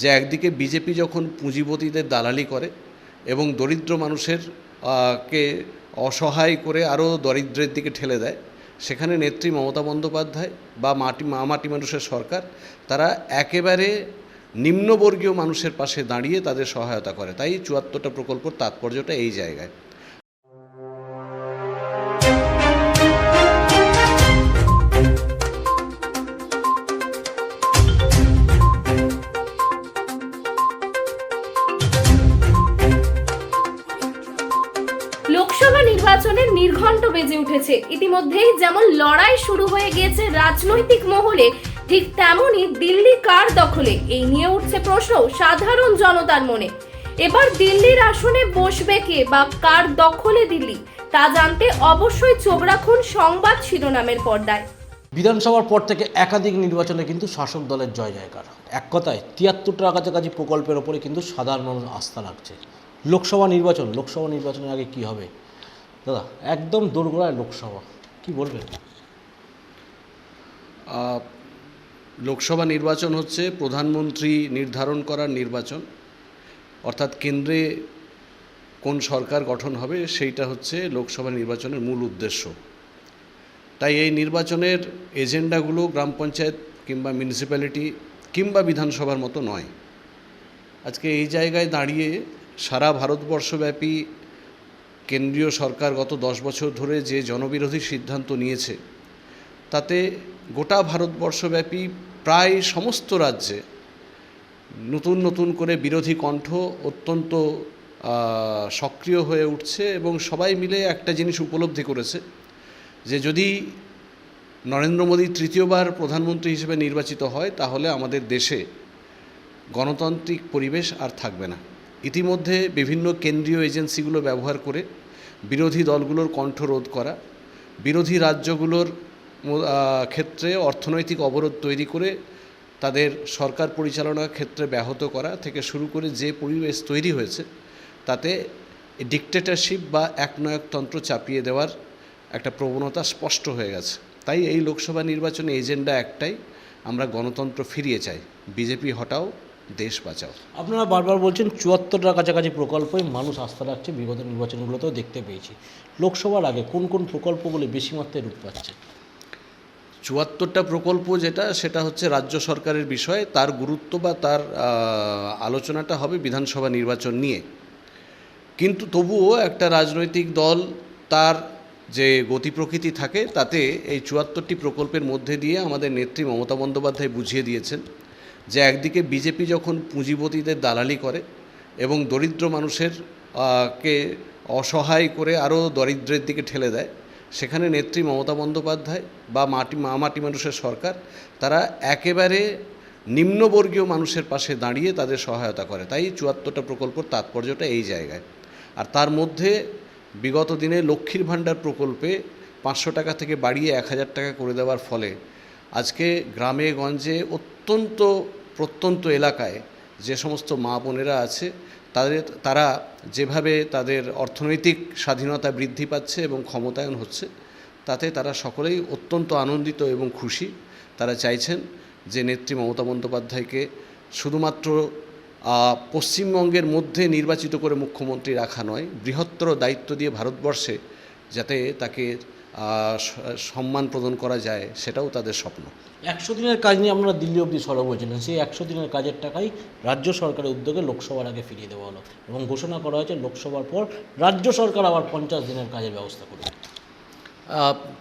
যে একদিকে বিজেপি যখন পুঁজিপতিদের দালালি করে এবং দরিদ্র মানুষের কে অসহায় করে আরও দরিদ্রের দিকে ঠেলে দেয়, সেখানে নেত্রী মমতা বন্দ্যোপাধ্যায় বা মাটি, মা মাটি মানুষের সরকার, তারা একেবারে নিম্নবর্গীয় মানুষের পাশে দাঁড়িয়ে তাদের সহায়তা করে। তাই চুয়াত্তরটা প্রকল্পর তাৎপর্যটা এই জায়গায়। নির্বাচনের নির্ঘণ্ট বেজে উঠেছে। ইতিমধ্যেই যেমন লড়াই শুরু হয়ে গিয়েছে রাজনৈতিক মহলে, ঠিক তেমনই দিল্লি কার দখলে? এই নিয়ে উঠছে প্রশ্ন সাধারণ জনতার মনে। এবার দিল্লির আসনে বসবে কে বা কার দখলে দিল্লি? তা জানতে অবশ্যই চোখ রাখুন সংবাদ শিরোনামের পর্দায়। বিধানসভার পর থেকে একাধিক নির্বাচনে কিন্তু শাসক দলের জয় জয়কার। এক কথায় তিয়াত্তরটার কাছাকাছি প্রকল্পের ওপরে কিন্তু সাধারণ মানুষ আস্থা রাখছে। লোকসভা নির্বাচন, লোকসভা নির্বাচনের আগে কি হবে? দাদা, একদম দোরগোড়ায় লোকসভা। কি বলবেন? লোকসভা নির্বাচন হচ্ছে প্রধানমন্ত্রী নির্ধারণ করার নির্বাচন। অর্থাৎ কেন্দ্রে কোন সরকার গঠন হবে সেইটা হচ্ছে লোকসভা নির্বাচনের মূল উদ্দেশ্য। তাই এই নির্বাচনের এজেন্ডাগুলো গ্রাম পঞ্চায়েত কিংবা মিউনিসিপ্যালিটি কিংবা বিধানসভার মতো নয়। আজকে এই জায়গায় দাঁড়িয়ে সারা ভারতবর্ষব্যাপী কেন্দ্রীয় সরকার গত দশ বছর ধরে যে জনবিরোধী সিদ্ধান্ত নিয়েছে, তাতে গোটা ভারতবর্ষব্যাপী প্রায় সমস্ত রাজ্যে নতুন নতুন করে বিরোধী কণ্ঠ অত্যন্ত সক্রিয় হয়ে উঠছে এবং সবাই মিলে একটা জিনিস উপলব্ধি করেছে যে যদি নরেন্দ্র মোদী তৃতীয়বার প্রধানমন্ত্রী হিসেবে নির্বাচিত হয়, তাহলে আমাদের দেশে গণতান্ত্রিক পরিবেশ আর থাকবে না। ইতিমধ্যে বিভিন্ন কেন্দ্রীয় এজেন্সিগুলো ব্যবহার করে বিরোধী দলগুলোর কণ্ঠ রোধ করা, বিরোধী রাজ্যগুলোর ক্ষেত্রে অর্থনৈতিক অবরোধ তৈরি করে তাদের সরকার পরিচালনার ক্ষেত্রে ব্যাহত করা থেকে শুরু করে যে পরিবেশ তৈরি হয়েছে, তাতে ডিকটেটরশিপ বা একনায়কতন্ত্র চাপিয়ে দেওয়ার একটা প্রবণতা স্পষ্ট হয়ে গেছে। তাই এই লোকসভা নির্বাচনে এজেন্ডা একটাই, আমরা গণতন্ত্র ফিরিয়ে চাই। বিজেপি হটাও দেশ বাঁচাও। আপনারা বারবার বলছেন চুয়াত্তরটার কাছাকাছি প্রকল্পই মানুষ আস্থা রাখছে বিগত নির্বাচনগুলোতেও দেখতে পেয়েছি। লোকসভার আগে কোন কোন প্রকল্পগুলি বেশি মাত্রায় রূপ পাচ্ছে? চুয়াত্তরটা প্রকল্প যেটা সেটা হচ্ছে রাজ্য সরকারের বিষয় তার গুরুত্ব বা তার আলোচনাটা হবে বিধানসভা নির্বাচন নিয়ে। কিন্তু তবুও একটা রাজনৈতিক দল তার যে গতি প্রকৃতি থাকে তাতে এই চুয়াত্তরটি প্রকল্পের মধ্যে দিয়ে আমাদের নেত্রী মমতা বন্দ্যোপাধ্যায় বুঝিয়ে দিয়েছেন। যে একদিকে বিজেপি যখন পুঁজিপতিদের দালালি করে এবং দরিদ্র মানুষের কে অসহায় করে আরও দরিদ্রের দিকে ঠেলে দেয়, সেখানে নেত্রী মমতা বন্দ্যোপাধ্যায় বা মাটি, মা মাটি মানুষের সরকার, তারা একেবারে নিম্নবর্গীয় মানুষের পাশে দাঁড়িয়ে তাদের সহায়তা করে। তাই চুয়াত্তরটা প্রকল্পর তাৎপর্যটা এই জায়গায়। আর তার মধ্যে বিগত দিনে লক্ষ্মীর ভাণ্ডার প্রকল্পে পাঁচশো টাকা থেকে বাড়িয়ে এক হাজার টাকা করে দেওয়ার ফলে আজকে গ্রামে গঞ্জে অত্যন্ত, প্রত্যন্ত এলাকায় যে সমস্ত মা বোনেরা আছে, তাদের, তারা যেভাবে তাদের অর্থনৈতিক স্বাধীনতা বৃদ্ধি পাচ্ছে এবং ক্ষমতায়ন হচ্ছে, তাতে তারা সকলেই অত্যন্ত আনন্দিত এবং খুশি। তারা চাইছেন যে নেত্রী মমতা বন্দ্যোপাধ্যায়কে শুধুমাত্র পশ্চিমবঙ্গের মধ্যে নির্বাচিত করে মুখ্যমন্ত্রী রাখা নয়, বৃহত্তর দায়িত্ব দিয়ে ভারতবর্ষে যাতে তাকে সম্মান প্রদান করা যায় সেটাও তাদের স্বপ্ন। একশো দিনের কাজ নিয়ে আপনারা দিল্লি অবধি সরব হয়েছিলেন সেই একশো দিনের কাজের টাকাই রাজ্য সরকারের উদ্যোগে লোকসভার আগে ফিরিয়ে দেওয়া হলো এবং ঘোষণা করা হয়েছে লোকসভার পর রাজ্য সরকার আবার পঞ্চাশ দিনের কাজের ব্যবস্থা করবে।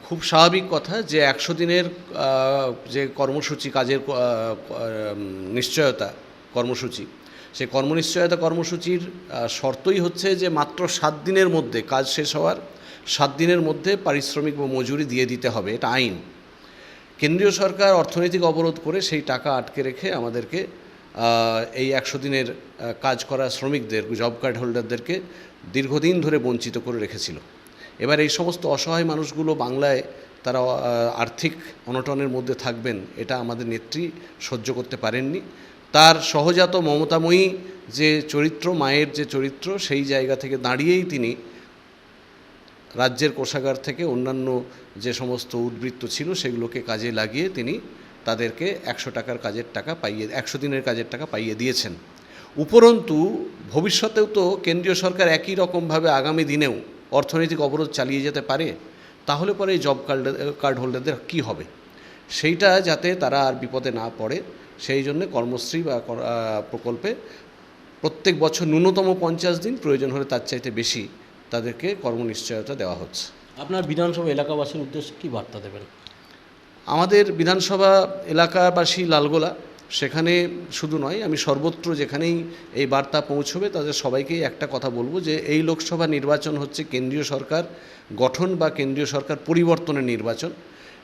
খুব স্বাভাবিক কথা যে একশো দিনের যে কর্মসূচি কাজের নিশ্চয়তা কর্মসূচি সেই কর্মনিশ্চয়তা কর্মসূচির শর্তই হচ্ছে যে মাত্র সাত দিনের মধ্যে কাজ শেষ হওয়ার সাত দিনের মধ্যে পারিশ্রমিক বা মজুরি দিয়ে দিতে হবে, এটা আইন। কেন্দ্রীয় সরকার অর্থনৈতিক অবরোধ করে সেই টাকা আটকে রেখে আমাদেরকে এই একশো দিনের কাজ করা শ্রমিকদের, জব কার্ড হোল্ডারদেরকে দীর্ঘদিন ধরে বঞ্চিত করে রেখেছিল। এবার এই সমস্ত অসহায় মানুষগুলো বাংলায় তারা আর্থিক অনটনের মধ্যে থাকবেন, এটা আমাদের নেত্রী সহ্য করতে পারেননি। তার সহজাত মমতাময়ী যে চরিত্র, মায়ের যে চরিত্র, সেই জায়গা থেকে দাঁড়িয়েই তিনি রাজ্যের কোষাগার থেকে অন্যান্য যে সমস্ত উদ্বৃত্ত ছিল সেগুলোকে কাজে লাগিয়ে তিনি তাদেরকে একশো টাকার কাজের টাকা পাইয়ে, একশো দিনের কাজের টাকা পাইয়ে দিয়েছেন। উপরন্তু, ভবিষ্যতেও তো কেন্দ্রীয় সরকার একই রকমভাবে আগামী দিনেও অর্থনৈতিক অবরোধ চালিয়ে যেতে পারে, তাহলে পরে এই জব কার্ড কার্ড হোল্ডারদের কী হবে? সেইটা যাতে তারা আর বিপদে না পড়ে, সেই জন্য কর্মশ্রী বা প্রকল্পে প্রত্যেক বছর ন্যূনতম পঞ্চাশ দিন প্রয়োজন হলে তার চাইতে বেশি তাদেরকে কর্মনিশ্চয়তা দেওয়া হচ্ছে। আপনার বিধানসভা এলাকাবাসীর উদ্দেশ্যে কী বার্তা দেবেন? আমাদের বিধানসভা এলাকাবাসী লালগোলা সেখানে শুধু নয় আমি সর্বত্র যেখানেই এই বার্তা পৌঁছবে তাদের সবাইকেই একটা কথা বলব যে এই লোকসভা নির্বাচন হচ্ছে কেন্দ্রীয় সরকার গঠন বা কেন্দ্রীয় সরকার পরিবর্তনের নির্বাচন।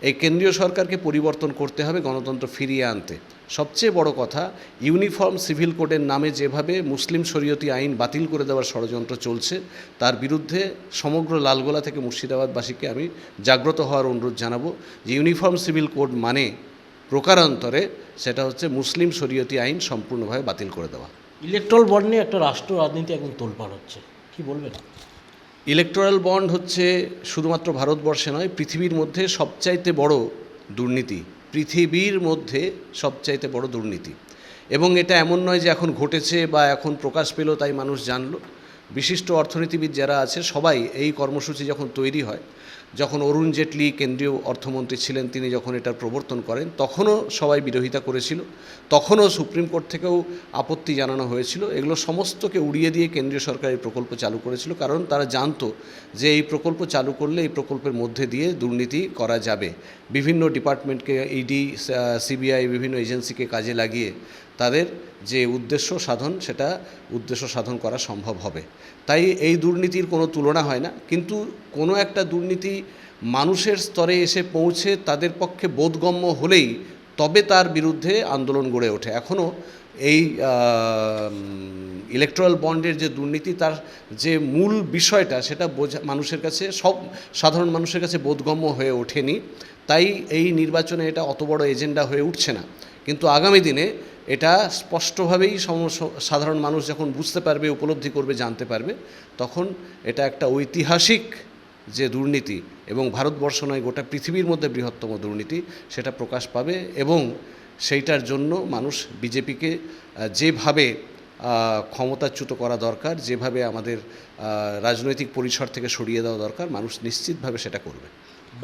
এই কেন্দ্রীয় সরকারকে পরিবর্তন করতে হবে, গণতন্ত্র ফিরিয়ে আনতে। সবচেয়ে বড় কথা, ইউনিফর্ম সিভিল কোডের নামে যেভাবে মুসলিম শরীয়তি আইন বাতিল করে দেওয়ার ষড়যন্ত্র চলছে, তার বিরুদ্ধে সমগ্র লালগোলা থেকে মুর্শিদাবাদবাসীকে আমি জাগ্রত হওয়ার অনুরোধ জানাব যে ইউনিফর্ম সিভিল কোড মানে প্রকারান্তরে সেটা হচ্ছে মুসলিম শরীয়তি আইন সম্পূর্ণভাবে বাতিল করে দেওয়া। ইলেকট্রাল বন্ড নিয়ে একটা রাষ্ট্র রাজনীতি এখন তোলপাড় হচ্ছে, কি বলবেন? ইলেকটোরাল বন্ড হচ্ছে শুধুমাত্র ভারতবর্ষে নয়, পৃথিবীর মধ্যে সবচাইতে বড় দুর্নীতি, পৃথিবীর মধ্যে সবচাইতে বড় দুর্নীতি। এবং এটা এমন নয় যে এখন ঘটেছে বা এখন প্রকাশ পেল তাই মানুষ জানল। বিশিষ্ট অর্থনীতিবিদ যারা আছে সবাই এই কর্মসূচি যখন তৈরি হয় যখন অরুণ জেটলি কেন্দ্রীয় অর্থমন্ত্রী ছিলেন, তিনি যখন এটার প্রবর্তন করেন, তখনও সবাই বিরোধিতা করেছিল। তখনও সুপ্রিম কোর্ট থেকেও আপত্তি জানানো হয়েছিল। এগুলো সমস্তকে উড়িয়ে দিয়ে কেন্দ্রীয় সরকার এই প্রকল্প চালু করেছিল, কারণ তারা জানতো যে এই প্রকল্প চালু করলে এই প্রকল্পের মধ্যে দিয়ে দুর্নীতি করা যাবে। বিভিন্ন ডিপার্টমেন্টকে ইডি সিবিআই বিভিন্ন এজেন্সিকে কাজে লাগিয়ে তাদের যে উদ্দেশ্য সাধন, সেটা উদ্দেশ্য সাধন করা সম্ভব হবে। তাই এই দুর্নীতির কোনো তুলনা হয় না। কিন্তু কোনো একটা দুর্নীতি মানুষের স্তরে এসে পৌঁছে তাদের পক্ষে বোধগম্য হলেই তবে তার বিরুদ্ধে আন্দোলন গড়ে ওঠে। এখনও এই ইলেকট্রাল বন্ডের যে দুর্নীতি, তার যে মূল বিষয়টা, সেটা বোঝা, মানুষের কাছে, সব সাধারণ মানুষের কাছে বোধগম্য হয়ে ওঠেনি। তাই এই নির্বাচনে এটা অত বড় এজেন্ডা হয়ে উঠছে না। কিন্তু আগামী দিনে এটা স্পষ্টভাবেই সাধারণ মানুষ যখন বুঝতে পারবে, উপলব্ধি করবে, জানতে পারবে, তখন এটা একটা ঐতিহাসিক যে দুর্নীতি এবং ভারতবর্ষ নয়, গোটা পৃথিবীর মধ্যে বৃহত্তম দুর্নীতি, সেটা প্রকাশ পাবে এবং সেইটার জন্য মানুষ বিজেপিকে যেভাবে ক্ষমতাচ্যুত করা দরকার যেভাবে আমাদের রাজনৈতিক পরিসর থেকে সরিয়ে দেওয়া দরকার মানুষ নিশ্চিতভাবে সেটা করবে।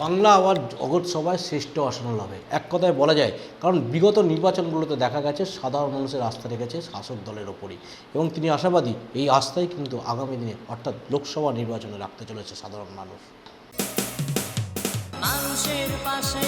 বাংলা আবার জগৎ সভায় শ্রেষ্ঠ আসন লাভে এক কথায় বলা যায় কারণ বিগত নির্বাচনগুলোতে দেখা গেছে সাধারণ মানুষের আস্থা রেখেছে শাসক দলের ওপরই। এবং তিনি আশাবাদী এই আস্থাই কিন্তু আগামী দিনে অর্থাৎ লোকসভা নির্বাচনে রাখতে চলেছে সাধারণ মানুষ। মানুষের পাশে